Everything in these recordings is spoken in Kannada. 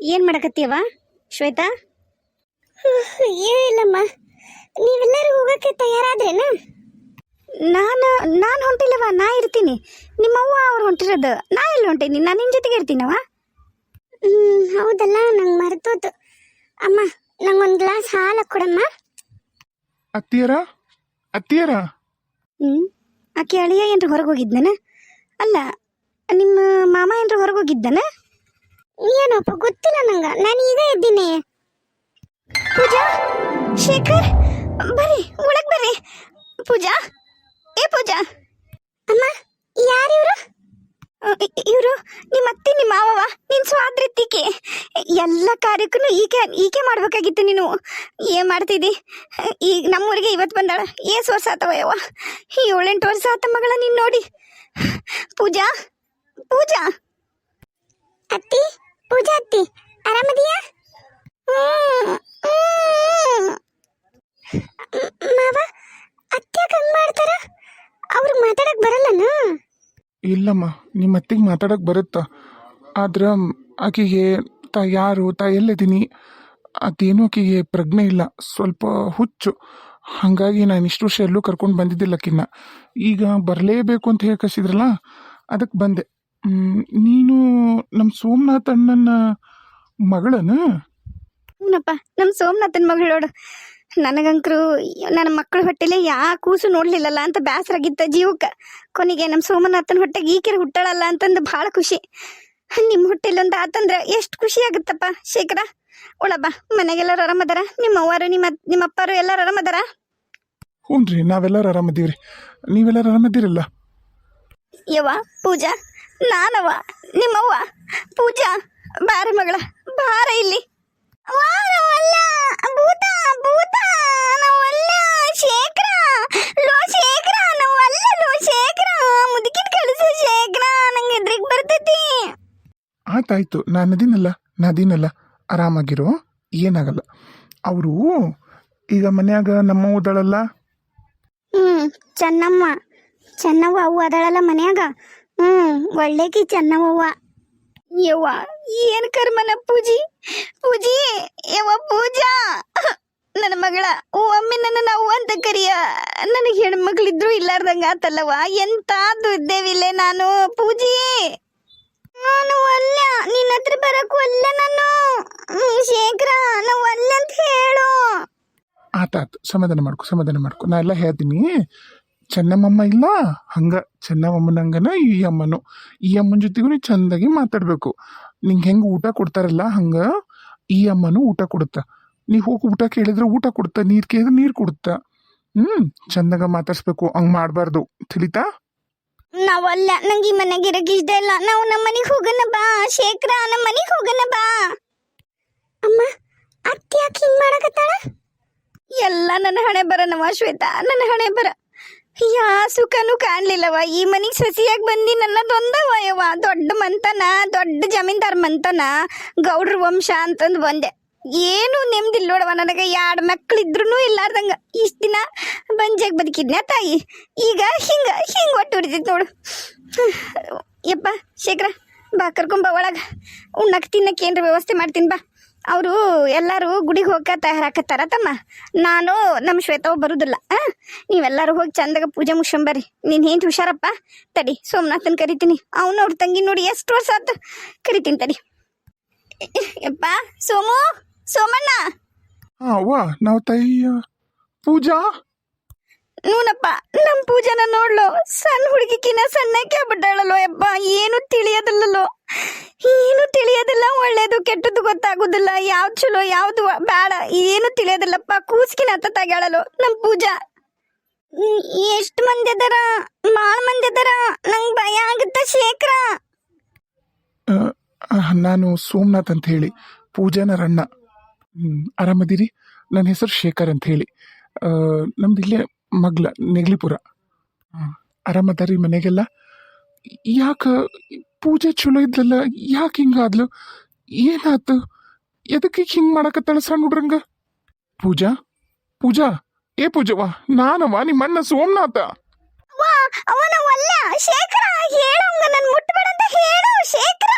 ಏನು ಮಾಡಕತ್ತೀವ ಶ್ವೇತಾ? ಏನಿಲ್ಲಮ್ಮ ನೀವೆಲ್ಲರೂ ಹೋಗಕ್ಕೆ ತಯಾರಾದ್ರೇನ? ನಾನು ನಾನು ಹೊಂಟಿಲ್ಲವ ನಾ ಇರ್ತೀನಿ. ನಿಮ್ಮವ್ವ ಅವ್ರು ಹೊಂಟಿರೋದು ನಾ ಎಲ್ಲಿ ಹೊಂಟೀನಿ? ನಾನು ನಿನ್ನ ಜೊತೆಗೆ ಇರ್ತೀನವ ಹ್ಮ್ ಹೌದಲ್ಲ ನಂಗೆ ಮರ್ತೋತು. ಅಮ್ಮ ನಂಗೊಂದು ಗ್ಲಾಸ್ ಹಾಲು ಕೊಡಮ್ಮ. ಅತ್ತಿಯರ? ಅತ್ತಿಯರ? ಹ್ಞೂ ಆಕೆ ಅಳಿಯ ಏನ್ರ ಹೊರಗೆ ಹೋಗಿದ್ದನ ಅಲ್ಲ ನಿಮ್ಮ ಮಾಮ ಏನ್ರ ಹೊರಗೆ ಹೋಗಿದ್ದನ? ಏನಪ್ಪ ಗೊತ್ತಿಲ್ಲ ನಂಗ. ನಾನು ಈಗ ಇದ್ದೀನಿ ಪೂಜಾ, ಶೇಖರ್, ಬರ್ರಿ, ಒಳಗ್ ಬರ್ರಿ. ಪೂಜಾ, ಏ ಪೂಜಾ. ಅಮ್ಮ, ಯಾರು ಇವರು? ನಿಮ್ಮ ಅತ್ತೆ, ನಿಮ್ಮ ಮಾವವ, ನಿನ್ ಸ್ವಾದ್ರತಿಕೆ ಎಲ್ಲ ಕಾರ್ಯಕ್ಕೂ ಈಕೆ ಈಕೆ ಮಾಡ್ಬೇಕಾಗಿತ್ತು ನೀನು. ಏನ್ ಮಾಡ್ತಿದ್ದಿ? ಈಗ ನಮ್ಮೂರಿಗೆ ಇವತ್ತು ಬಂದಾಳ. ಏಸ್ ವರ್ಷ ಆತವ ಯವ್ವ. ಏಳೆಂಟು ವರ್ಷ ಆತ ಮಗಳ ನೀನ್ ನೋಡಿ. ಪೂಜಾ ಪೂಜಾ. ಅತ್ತಿ? ಪೂಜಾ ಅತ್ತಿ ಮಾವ ಅತ್ತ್ಯಾಕ ಹಂಗ್ ಮಾಡ್ತಾರ? ಅವ್ರಿಗೆ ಮಾತಾಡಕ್ ಬರಲ್ಲನ? ಇಲ್ಲಮ್ಮ ನಿಮ್ಮ ಅತ್ತಿಗೆ ಮಾತಾಡಕ್ಕೆ ಬರುತ್ತಾ. ಆದ್ರೆ, ಆಕೆಗೆ ತಾ ಯಾರು, ತಾ ಎಲ್ಲಿದ್ದೀನಿ? ಅದೇನು ಆಕೆಗೆ ಪ್ರಜ್ಞೆ ಇಲ್ಲ, ಸ್ವಲ್ಪ ಹುಚ್ಚು. ಹಾಗಾಗಿ ನಾನು ಇಷ್ಟು ವರ್ಷ ಎಲ್ಲೂ ಕರ್ಕೊಂಡು ಬಂದಿದ್ದಿಲ್ಲ ಕಿನ್ನ ಈಗ ಬರಲೇಬೇಕು ಅಂತ ಹೇಳಿ ಅದಕ್ಕೆ ಬಂದೆ. ನೀನು ನಮ್ಮ ಸೋಮನಾಥ್ ಅಣ್ಣನ ಮಗಳನ? ಹ್ಞೂನಪ್ಪ ನಮ್ಮ ಸೋಮನಾಥನ್ ಮಗಳು ನೋಡು. ನನಗಂಕರು ನನ್ನ ಮಕ್ಕಳ ಹೊಟ್ಟೆಲೆ ಯಾ ಕೂಸು ನೋಡ್ಲಿಲ್ಲಲ್ಲ ಅಂತ ಬೇಸರಾಗಿತ್ತ ಜೀವಕ್ಕೆ. ಕೊನೆಗೆ ನಮ್ಮ ಸೋಮನಾಥನ ಹೊಟ್ಟೆಗೆ ಈಕೆರೆ ಹುಟ್ಟಾಳಲ್ಲ ಅಂತಂದು ಭಾಳ ಖುಷಿ. ನಿಮ್ಮ ಹೊಟ್ಟೆಲೊಂದು ಆತಂದ್ರೆ ಎಷ್ಟು ಖುಷಿ ಆಗುತ್ತಪ್ಪ ಶೇಖರ? ಒಳಬ್ಬ ಮನೆಗೆಲ್ಲರೂ ಆರಾಮದಾರ? ನಿಮ್ಮ ಅವ್ವಾರು ನಿಮ್ಮ ನಿಮ್ಮ ಅಪ್ಪಾರು ಎಲ್ಲರೂ ಆರಾಮದಾರ? ಹ್ಞೂ ರೀ ನಾವೆಲ್ಲರೂ ಆರಾಮದೀವ್ರಿ. ನೀವೆಲ್ಲರೂ ಆರಾಮದಿರಲ್ಲ? ಯವ್ವ ಪೂಜಾ ನಾನವ ನಿಮ್ಮವ್ವ. ಪೂಜಾ ಬಾರ ಮಗಳ ಬಾರ ಇಲ್ಲಿ. ಆಯ್ತಾಯ್ತು ನಾನು ಅದೀನಲ್ಲ ನದಿನಲ್ಲ. ಆರಾಮಾಗಿರೋ? ಏನಾಗಲ್ಲ. ಅವರು ಈಗ ಮನ್ಯಾಗ ನಮ್ಮ ಓದಳಲ್ಲ ಹ್ಮ್ ಚೆನ್ನಮ್ಮ. ಚೆನ್ನವ್ವ ಅವು ಅದಳಲ್ಲ ಮನ್ಯಾಗ. ಹ್ಮ್ ಒಳ್ಳೆಕಿ ಚೆನ್ನವ್ವ. ಯವ್ವ, ಏನ್ ಕರ್ಮನ ಪೂಜಿ? ಪೂಜಿ, ಯವ್ವ, ಪೂಜಾ. ನನ್ನ ಮಗಳ, ಒಮ್ಮೆ ನನ್ನ ನಾವು ಅಂತ ಕರಿಯ. ನನಗೆ ಹೆಣ್ಮಕ್ಳಿದ್ರು ಇಲ್ಲಾರ್ದಂಗ ಆತಲ್ಲವ ಎಂತ ಇದ್ದೇವಿಲ್ಲೆ ನಾನು. ಪೂಜಿ. ನಾನು ಅಲ್ಲ ನಿನ್ನ ಹತ್ರ ಬರಕ್ ಒಲ್ಲ ನಾನು. ಶೇಖರ, ನಾವು ಅಲ್ಲ ಅಂತ ಹೇಳು. ಆತಾತು ಸಮಾಧಾನ ಮಾಡ್ಕೊ ಸಮಾಧಾನ ಮಾಡ್ಕೊ. ನಾ ಎಲ್ಲ ಹೇಳ್ತೀನಿ. ಚೆನ್ನಮ್ಮಮ್ಮ ಇಲ್ಲ? ಹಂಗ ಚೆನ್ನಮ್ಮನಂಗನ ಈ ಅಮ್ಮನು. ಈ ಅಮ್ಮನ ಜೊತೆಗೂ ನೀ ಚಂದಾಗಿ ಮಾತಾಡಬೇಕು. ನಿಂಗೆ ಹೆಂಗೆ ಊಟ ಕೊಡ್ತಾರಲ್ಲ ಹಂಗ, ಈ ಅಮ್ಮನು ಊಟ ಕೊಡುತ್ತ. ನೀ ಹೋಗಿ ಊಟ ಕೇಳಿದ್ರೆ ಊಟ ಕೊಡುತ್ತ, ನೀರು ಕೇಳಿದ್ರೆ ನೀರು ಕೊಡುತ್ತ. ಹ್ಮ್, ಚಂದಾಗ ಮಾತಾಡ್ಸ್ಬೇಕು, ಹಂಗ್ ಮಾಡಬಾರ್ದು. ತಿಳಿತಾ? ನಾವಲ್ಲ ನಂಗೆ ಈ ಮನೆಗೆ ಇರಕ್ಕೆ ಇಷ್ಟ ಇಲ್ಲ. ನಾವು ನಮ್ಮ ಮನೆಗೆ ಹೋಗೋಣ ಬಾ, ಶೇಖರ ನಮ್ಮ ಮನೆಗೆ ಹೋಗೋಣ ಬಾ. ಅಮ್ಮ, ಅತ್ತೆ ಯಾಕೆ ಹಿಂಗೆ ಮಾಡಕತ್ತಾಳ? ಎಲ್ಲ ನನ್ನ ಹಣೆ ಬರ ನಮ್ಮ ಶ್ವೇತಾ ನನ್ನ ಹಣೆ ಬರ. ಯಾ, ಸುಖನೂ ಕಾಣ್ಲಿಲ್ಲವ ಈ ಮನೆಗೆ ಸಸಿಯಾಗಿ ಬಂದಿ ನನ್ನದೊಂದವ ಯವ್ವ. ದೊಡ್ಡ ಮಂತನ, ದೊಡ್ಡ ಜಮೀನ್ದಾರ್ ಮಂತನ, ಗೌಡ್ರ ವಂಶ ಅಂತಂದು ಬಂದೆ. ಏನು ನೆಮ್ಮದಿಲ್ಲ ನೋಡವ ನನಗೆ. ಎರಡು ಮಕ್ಳಿದ್ರು ಇಲ್ಲಾರ್ದಂಗ. ಇಷ್ಟು ದಿನ ಬಂಜಾಗ ಬದುಕಿದ್ನ ತಾಯಿ. ಈಗ ಹಿಂಗ ಹಿಂಗ ಒಟ್ಟು ಹೊಡಿತೈತಿ ನೋಡು. ಯಪ್ಪ, ಶೇಖರ, ಬಾ ಕರ್ಕೊಂಬ ಒಳಗ. ಉಣ್ಣಕ್ಕೆ ತಿನ್ನಕ್ಕೆ ಏನ್ರ ವ್ಯವಸ್ಥೆ ಮಾಡ್ತೀನಿ, ಬಾ. ಅವರು ಎಲ್ಲರೂ ಗುಡಿಗೆ ಹೋಗಕ್ಕೆ ತಯಾರಾಕತ್ತಾರ ತಮ್ಮ? ನಾನು ನಮ್ಮ ಶ್ವೇತವ್ ಬರುದಿಲ್ಲ. ಹಾಂ ನೀವೆಲ್ಲರೂ ಹೋಗಿ ಚಂದಾಗ ಪೂಜೆ ಮುಗಿಸ್ಕೊಂಬರ್ರಿ ನೀನು ಏನು ಹುಷಾರಪ್ಪ? ತಡಿ, ಸೋಮನಾಥನ್ ಕರಿತೀನಿ. ಅವನು ಅವ್ರ ತಂಗಿ ನೋಡಿ ಎಷ್ಟು ವರ್ಷ ಆತು? ಕರಿತೀನಿ ತಡಿ. ಯಪ್ಪ, ಸೋಮು, ಸೋಮಣ್ಣ. ಅವ್ವ, ನಾವು ತಾಯಿ ಪೂಜಾ? ನೂನಪ್ಪ ನಮ್ಮ ಪೂಜಾನ ನೋಡ್ಲು. ಸಣ್ಣ ಹುಡುಗಿಕಿನ ಸಣ್ಣಕ್ಕೆ ಬಿಟ್ಟಾಳಲ್ಲೋ ಯಪ್ಪ ಏನು ತಿಳಿಯೋದಿಲ್ಲಲ್ಲೋ. ಏನು ತಿಳಿಯೋದಿಲ್ಲ, ಒಳ್ಳೇದು ಕೆಟ್ಟದ್ದು ಗೊತ್ತಾಗೋದಿಲ್ಲ. ಯಾವ್ದು ಚಲೋ, ಯಾವ್ದು ಬೇಡ ಏನು ತಿಳಿಯೋದಿಲ್ಲಪ್ಪ. ಕೂಸ್ಕಿನ ಹತ್ತ ತಗ್ಯಾಳಲು ನಮ್ಮ ಪೂಜಾ. ಎಷ್ಟು ಮಂದಿ ಅದರ? ಭಾಳ ಮಂದಿ ಅದರ? ನಂಗೆ ಭಯ ಆಗುತ್ತ ಶೇಖರ. ನಾನು ಸೋಮನಾಥ್ ಅಂತ ಹೇಳಿ, ಪೂಜಾನ ರಣ್ಣ. ಆರಾಮದಿರಿ? ನನ್ನ ಹೆಸರು ಶೇಖರ್ ಅಂತ ಹೇಳಿ. ನಮ್ದು ಇಲ್ಲೇ ಮಗ್ಲ ನೆಗ್ಲಿಪುರ. ಆ, ಆರಾಮದಾರಿ ಮನೆಗೆಲ್ಲ ಯಾಕೆ ಪೂಜೆ ಚಲೋ ಇದ್ಲಲ್ಲ ಯಾಕೆ ಹಿಂಗಾದ್ಲು? ಏನಾತು? ಎದಕ್ಕೆ ಹಿಂಗೆ ಮಾಡಕತ್ತಳ ಸಣ್ಣ ಹುಡ್ರಂಗ? ಪೂಜಾ ಪೂಜಾ ಏ ಪೂಜವ್ವ ನಾನವ್ವ ನಿಮ್ಮ ಅಣ್ಣ ಸೋಮನಾಥ. ಶೇಖರ ಹೇಳಂಗ ನನ್ ಮುಟ್ಬೇಡ ಅಂತ ಹೇಳು ಶೇಖರ.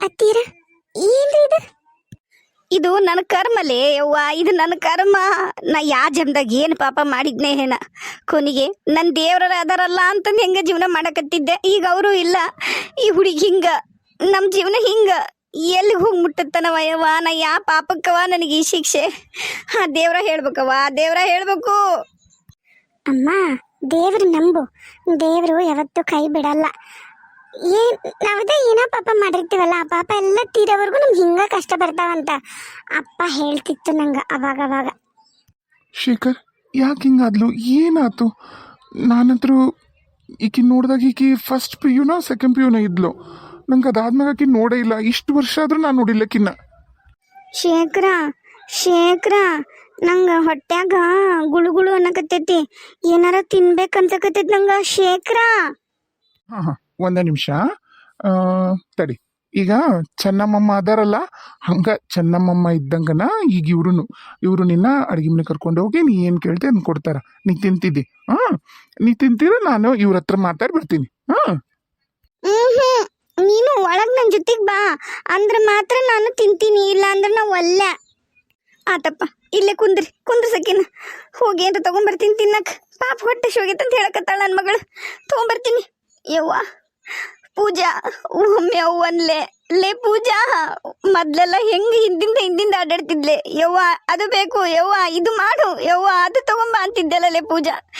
ಅತ್ತೀರ ಏನ್ರಿ ಇದು? ಇದು ನನ್ನ ಕರ್ಮಲೇ ಯವ್ವ, ಇದು ನನ್ನ ಕರ್ಮ. ನಾ ಯಾ ಜನ್ದಾಗ ಏನು ಪಾಪ ಮಾಡಿದ್ನೆ ಏನ ಕೊನೆಗೆ ನನ್ನ ದೇವ್ರ ಅದಾರಲ್ಲ ಅಂತಂದು ಹೆಂಗ ಜೀವನ ಮಾಡಕತ್ತಿದ್ದೆ? ಈಗ ಅವರು ಇಲ್ಲ. ಈ ಹುಡುಗಿ ಹಿಂಗ ನಮ್ಮ ಜೀವನ ಹಿಂಗ. ಎಲ್ಲಿಗೆ ಹೋಗಿ ಮುಟ್ಟತ್ತನವ ಯವ್ವ? ನಾ ಯಾ ಪಾಪಕ್ಕವ ನನಗೆ ಈ ಶಿಕ್ಷೆ? ಹಾ, ದೇವ್ರ ಹೇಳ್ಬೇಕವ್ವ, ದೇವ್ರ ಹೇಳ್ಬೇಕು. ಅಮ್ಮ, ದೇವ್ರ ನಂಬು. ದೇವ್ರು ಯಾವತ್ತೂ ಕೈ ಬಿಡಲ್ಲ. ಏನ್ ನಾವದೇ ಏನೋ ಪಾಪ ಮಾಡಿರ್ತೀವಲ್ಲ ಆ ಪಾಪ ಎಲ್ಲ ತೀರೋವರೆಗೂ ನಮ್ಗೆ ಹಿಂಗ ಕಷ್ಟ ಬರ್ತಾವಂತ. ಅಪ್ಪ ಹೇಳ್ತಿತ್ತು ನಂಗ ಅವಾಗ ಅವಾಗ. ಶೇಖರ್ ಯಾಕೆ ಹಿಂಗಾದ್ಲು ಏನಾಯ್ತು ನಾನಂತರೂ ಈಕಿ ನೋಡಿದಾಗ ಈಕಿ ಫಸ್ಟ್ ಪಿ ಯುನ ಸೆಕೆಂಡ್ ಪಿ ಯುನ ಇದ್ಲು. ನಂಗೆ ಅದಾದ್ಮೇಲೆ ಆಕಿ ನೋಡೇ ಇಲ್ಲ. ಇಷ್ಟು ವರ್ಷ ಆದರೂ ನಾನು ನೋಡಿಲ್ಲಕಿನ್ನ. ಶೇಖರ ಶೇಖರ ನಂಗೆ ಹೊಟ್ಯಾಗ ಗುಳುಗುಳು ಗುಳು ಅನ್ನಕತ್ತೈತಿ. ಏನಾರ ತಿನ್ಬೇಕು ಅನ್ಸಕತ್ತೈತಿ ನಂಗೆ ಶೇಖರ. ಹಾಂ ಹಾಂ. ಒಂದೇ ನಿಮಿಷ. ತಡಿ. ಈಗ ಚೆನ್ನಮ್ಮಮ್ಮ ಅದಾರಲ್ಲ, ಹಂಗ ಚೆನ್ನಮ್ಮಮ್ಮ ಇದ್ದಂಗನ ಈಗ ಇವ್ರು ಇವರು ನಿನ್ನ ಅಡುಗೆ ಮನೆ ಕರ್ಕೊಂಡು ಹೋಗಿ ನೀ ಏನು ಕೇಳ್ತಿ ಅದನ್ನ ಕೊಡ್ತಾರ. ನೀ ತಿಂತಿದ್ದಿ. ಹಾಂ ನೀ ತಿಂತೀರ ನಾನು ಇವ್ರ ಹತ್ರ ಮಾತಾಡಿ ಬರ್ತೀನಿ. ಹಾಂ ನೀನು ಒಳಗೆ ನನ್ನ ಜೊತೆಗೆ ಬಾ. ಅಂದ್ರೆ ಮಾತ್ರ ನಾನು ತಿಂತೀನಿ, ಇಲ್ಲ ಅಂದ್ರೆ ನಾ ಒಲ್ಲೆ ಆತಪ್ಪ, ಇಲ್ಲೇ ಕುಂದ್ರಿ, ಕುಂದ್ರ ಸಕಿನ. ಹೋಗಿ ಅಂತ ತಗೊಂಬರ್ತೀನಿ ತಿನ್ನಕ್. ಪಾಪ ಹೊಟ್ಟೆ ಶೋಗೈತೆ ಅಂತ ಹೇಳಕತ್ತಾಳ ನನ್ನ ಮಗಳು. ತೊಗೊಂಬರ್ತೀನಿ ಯವ್ವ. ಪೂಜಾ, ಒಮ್ಮೆ ಅವ್ವನ್ಲೆ, ಲೇ ಪೂಜಾ, ಮೊದ್ಲೆಲ್ಲ ಹೆಂಗ್ ಹಿಂದಿಂದ ಹಿಂದಿಂದ ಅಡ್ಡಾಡ್ತಿದ್ಲೆ ಯವ್ವ, ಅದು ಬೇಕು, ಯವ್ವ, ಇದು ಮಾಡು, ಯವ್ವ, ಅದು ತಗೊಂಬ ಅಂತಿದ್ದೆಲ್ಲ ಲೇ ಪೂಜಾ.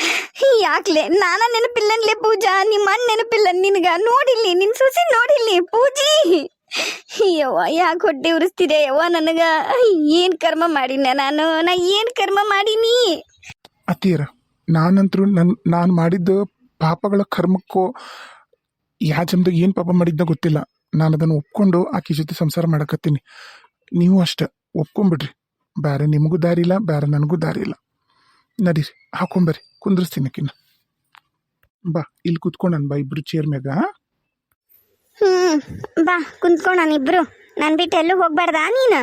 ಯಾಕ್ಲೆ? ನಾನ ನೆನಪಿಲ್ಲನ್ಲೇ ಪೂಜಾ, ನಿಮ್ಮ ಅಣ್ಣ ನೆನಪಿಲ್ಲ ನಿನ್ಗ? ನೋಡಿಲ್ಲಿ, ನಿನ್ ಸುಸಿ ನೋಡಿಲ್ಲಿ, ಪೂಜಿ. ಯವ್ವ, ಯಾಕೆ ಹೊಟ್ಟೆ ಉರಿಸ್ತಿದೆ? ಯವ್ವ, ನನಗ ಏನ್ ಕರ್ಮ ಮಾಡಿನ ನಾನು? ನಾ ಏನ್ ಕರ್ಮ ಮಾಡೀನಿ? ಅತ್ತೀರ, ನಾನಂತರೂ ನನ್ನ ನಾನು ಮಾಡಿದ್ದ ಪಾಪಗಳ ಕರ್ಮಕ್ಕೋ ಯಾ ಜನ್ದಾಗ ಏನು ಪಾಪ ಮಾಡಿದ್ನ ಗೊತ್ತಿಲ್ಲ. ನಾನು ಅದನ್ನು ಒಪ್ಕೊಂಡು ಆಕೆ ಜೊತೆ ಸಂಸಾರ ಮಾಡಕತ್ತೀನಿ. ನೀವು ಅಷ್ಟೆ ಒಪ್ಕೊಂಬಿಡ್ರಿ. ಬೇರೆ ನಿಮಗೂ ದಾರಿ ಇಲ್ಲ ಬೇರೆ ನನಗೂ ದಾರಿ ಇಲ್ಲ. ನಡೀರಿ ಹಾಕೊಂಬರ್ರಿ ಕುಂದ್ರಿಸ್ತೀನಿ ಆಕಿನ. ಬಾ ಇಲ್ಲಿ ಕುತ್ಕೊಂಡನ್ ಬಾ ಇಬ್ರು ಚೇರ್ ಮ್ಯಾಗ ಹ್ಮ್ ಬಾ ಕುಂತ್ಕೊಂಡ ಇಬ್ರು. ನಾನು ಬಿಟ್ಟು ಎಲ್ಲೂ ಹೋಗ್ಬಾರ್ದಾ ನೀನು?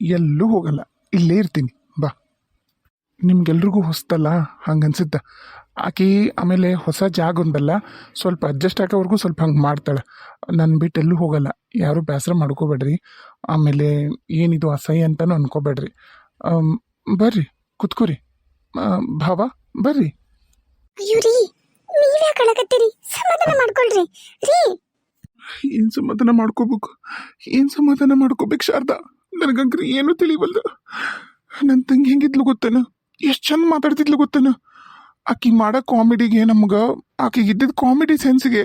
ಎಲ್ಲೂ ಹೋಗಲ್ಲ ಇಲ್ಲೇ ಇರ್ತೀನಿ. ಬಾ. ನಿಮ್ಗೆಲ್ರಿಗೂ ಹೊಸ್ತಲ್ಲ ಹಂಗನ್ಸುತ್ತೆ? ಆಕಿ ಆಮೇಲೆ ಹೊಸ ಜಾಗ ಒಂದಲ್ಲ ಸ್ವಲ್ಪ ಅಡ್ಜಸ್ಟ್ ಆಗೋವರೆಗೂ ಸ್ವಲ್ಪ ಹಂಗೆ ಮಾಡ್ತಾಳೆ. ನನ್ನ ಬಿಟ್ಟು ಎಲ್ಲೂ ಹೋಗಲ್ಲ. ಯಾರು ಬೇಸರ ಮಾಡ್ಕೋಬೇಡ್ರಿ. ಆಮೇಲೆ ಏನಿದು ಅಸಹ್ಯ ಅಂತಲೂ ಅನ್ಕೋಬೇಡ್ರಿ. ಬರ್ರಿ ಕುತ್ಕೋರಿ. ಭಾವ ಬರ್ರಿ. ಅಯ್ಯೋ ರೀ ಕಳಕತ್ತೀರಿ ಸಮಾಧಾನ ಮಾಡ್ಕೊಳ್ರಿ. ರೀ. ಏನು ಸಮಾಧಾನ ಮಾಡ್ಕೋಬೇಕು? ಏನು ಸಮಾಧಾನ ಮಾಡ್ಕೋಬೇಕು ಶಾರದಾ? ನನಗಂಕ್ರಿ ಏನೂ ತಿಳಿವಲ್ದು? ನನ್ನ ತಂಗಿ ಹೆಂಗಿದ್ಲು ಗೊತ್ತೇನು? ಎಷ್ಟು ಚಂದ ಮಾತಾಡ್ತಿದ್ಲು ಗೊತ್ತೇನ? ಆಕಿ ಮಾಡೋ ಕಾಮಿಡಿಗೆ ನಮ್ಗೆ ಆಕಿಗೆ ಇದ್ದಿದ್ದ ಕಾಮಿಡಿ ಸೆನ್ಸ್ಗೆ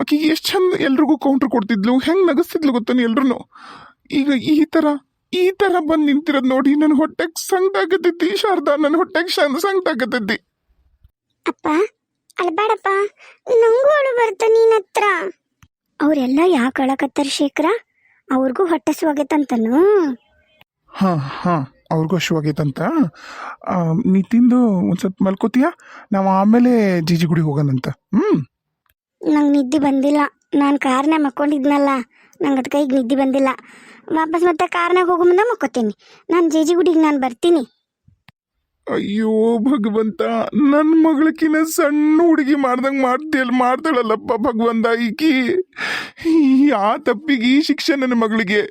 ಆಕಿಗೆ ಎಷ್ಟು ಚಂದ ಎಲ್ರಿಗೂ ಕೌಂಟ್ರ್ ಕೊಡ್ತಿದ್ಲು ಹೆಂಗೆ ನಗಿಸ್ತಿದ್ಲು ಗೊತ್ತಾನೆ ಎಲ್ರೂ ಈಗ ಈ ಥರ ಈ ಥರ ಬಂದು ನಿಂತಿರೋದು ನೋಡಿ ನನ್ನ ಹೊಟ್ಟೆಗೆ ಸಂಕಟಾಗತೈತಿ ಶಾರದಾ ನನ್ನ ಹೊಟ್ಟೆಗೆ ಸಂಕಟಾಗತೈತಿ ಅಪ್ಪ ಅಳ್ಬೇಡಪ್ಪ ನಂಗೂ ಅಳು ಬರ್ತ ನೀನ್ ಹತ್ರ. ಅವರೆಲ್ಲ ಯಾಕೆ ಅಳಕತ್ತಾರ ಶೇಖರ? ಅವ್ರಿಗೂ ಹೊಟ್ಟೆ ಸ್ವಾಗೈತಂತನು ಹಾಂ ಹಾಂ. ಅವ್ರಿಗೂ ಹಶುವಾಗೈತಂತ ಆ, ನೀ ತಿಂದು ಒಂದು ಸ್ವಲ್ಪ ಮಲ್ಕೋತೀಯ? ನಾವು ಆಮೇಲೆ ಜೀಜಿಗುಡಿ ಹೋಗೋಣಂತ. ಹ್ಞೂ ನಂಗೆ ನಿದ್ದೆ ಬಂದಿಲ್ಲ. ನಾನು ಕಾರ್ನ ಮಕ್ಕೊಂಡಿದ್ನಲ್ಲ. ನಂಗೆ ಅದ ಕೈಗೆ ನಿದ್ದೆ ಬಂದಿಲ್ಲ. ವಾಪಸ್ ಮತ್ತೆ ಕಾರ್ನಾಗ ಹೋಗೋ ಮುಂದೆ ಮಕ್ಕೋತೀನಿ. ನಾನು ಜೇಜಿ ಗುಡಿಗೆ ನಾನು ಬರ್ತೀನಿ. ಅಯ್ಯೋ ಭಗವಂತ ನನ್ನ ಮಗಳಕಿನ ಸಣ್ಣ ಹುಡುಗಿ ಮಾಡ್ದಂಗೆ ಮಾಡ್ತಿಯಲ್ಲ ಮಾಡ್ತಾಳಲ್ಲಪ್ಪ ಭಗವಂತ ಈಕಿ. ಆ ತಪ್ಪಿಗೆ ಈ ಶಿಕ್ಷೆ ನನ್ನ ಮಗಳಿಗೆ.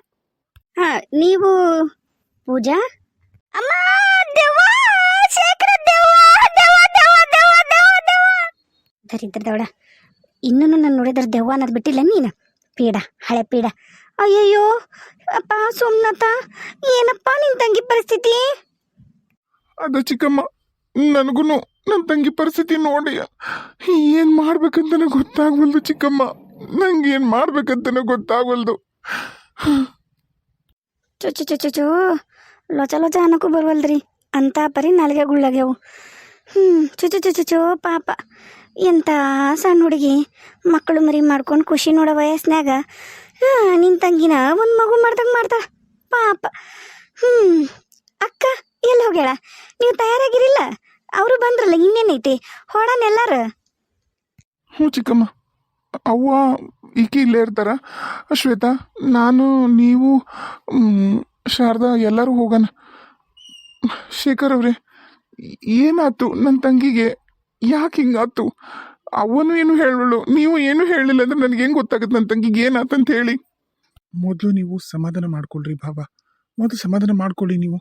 ಹಾ ನೀವು ಪೂಜಾ? ಅಮ್ಮ ಶೇಖರ ದೆವ್ವ ದರಿದ್ರ ದೌಡ ಇನ್ನೂ ನಾನು ನೋಡಿದ್ರೆ ದೆವ್ವ ಅನ್ನೋದು ಬಿಟ್ಟಿಲ್ಲ ನೀನು. ಪೀಡ ಹಳೆ ಪೀಡ. ಅಯ್ಯಯ್ಯೋ ಅಪ್ಪ ಸೋಮನಾಥ ಏನಪ್ಪ ನಿನ್ ತಂಗಿ ಪರಿಸ್ಥಿತಿ? ಅದು ಚಿಕ್ಕಮ್ಮ ನನಗೂ ನನ್ನ ತಂಗಿ ಪರಿಸ್ಥಿತಿ ನೋಡಿ. ಏನು ಮಾಡ್ಬೇಕಂತನೇ ಗೊತ್ತಾಗ್ವಲ್ದು ಚಿಕ್ಕಮ್ಮ. ನಂಗೆ ಏನು ಮಾಡ್ಬೇಕಂತನೇ ಗೊತ್ತಾಗ್ವಲ್ದು. ಚು ಚು ಚು ಚು ಚು ಲೊಚ ಲೊಚ ಅನ್ನಕ್ಕೂ ಬರುವಲ್ದ್ರಿ. ಅಂತ ಪರಿ ನಾಲ್ಗೆ ಗುಳ್ಳಾಗ್ಯವು. ಹ್ಞೂ ಚುಚು ಚುಚು ಚು ಪಾಪ. ಎಂಥ ಸಣ್ಣ ಹುಡುಗಿ. ಮಕ್ಕಳು ಮರಿ ಮಾಡ್ಕೊಂಡು ಖುಷಿ ನೋಡೋ ವಯಸ್ಸಿನಾಗ ಹಾಂ ನಿನ್ನ ತಂಗಿನ ಒಂದು ಮಗು ಮಾಡ್ದಂಗೆ ಮಾಡ್ತಾ. ಪಾಪ. ಹ್ಞೂ ಅಕ್ಕ ಎಲ್ಲಿ ಹೋಗ್ಯಾಳ? ನೀವು ತಯಾರಾಗಿರಿಲ್ಲ? ಅವರು ಬಂದ್ರಲ್ಲ ಇನ್ನೇನೈತಿ ಹೊಡನ್ ಎಲ್ಲಾರ? ಹ್ಞೂ ಚಿಕ್ಕಮ್ಮ. ಅವ್ವ ಈಕೆ ಇಲ್ಲೇ ಇರ್ತಾರ. ಶ್ವೇತಾ, ನಾನು, ನೀವು ಶಾರದಾ, ಎಲ್ಲರೂ ಹೋಗೋಣ. ಶೇಖರ್ ಅವ್ರೆ, ಏನಾಯ್ತು? ನನ್ನ ತಂಗಿಗೆ ಯಾಕೆ ಹಿಂಗಾಯ್ತು? ಅವನು ಏನು ಹೇಳೋಳು ನೀವು ಏನು ಹೇಳಿಲ್ಲ ಅಂದ್ರೆ ನನಗೆ ಹೆಂಗೆ ಗೊತ್ತಾಗುತ್ತೆ ನನ್ನ ತಂಗಿಗೆ ಏನಾಯ್ತು ಅಂತ ಹೇಳಿ? ಮೊದಲು ನೀವು ಸಮಾಧಾನ ಮಾಡ್ಕೊಳ್ರಿ ಬಾಬಾ ಮೊದಲು ಸಮಾಧಾನ ಮಾಡ್ಕೊಳ್ಳಿ ನೀವು.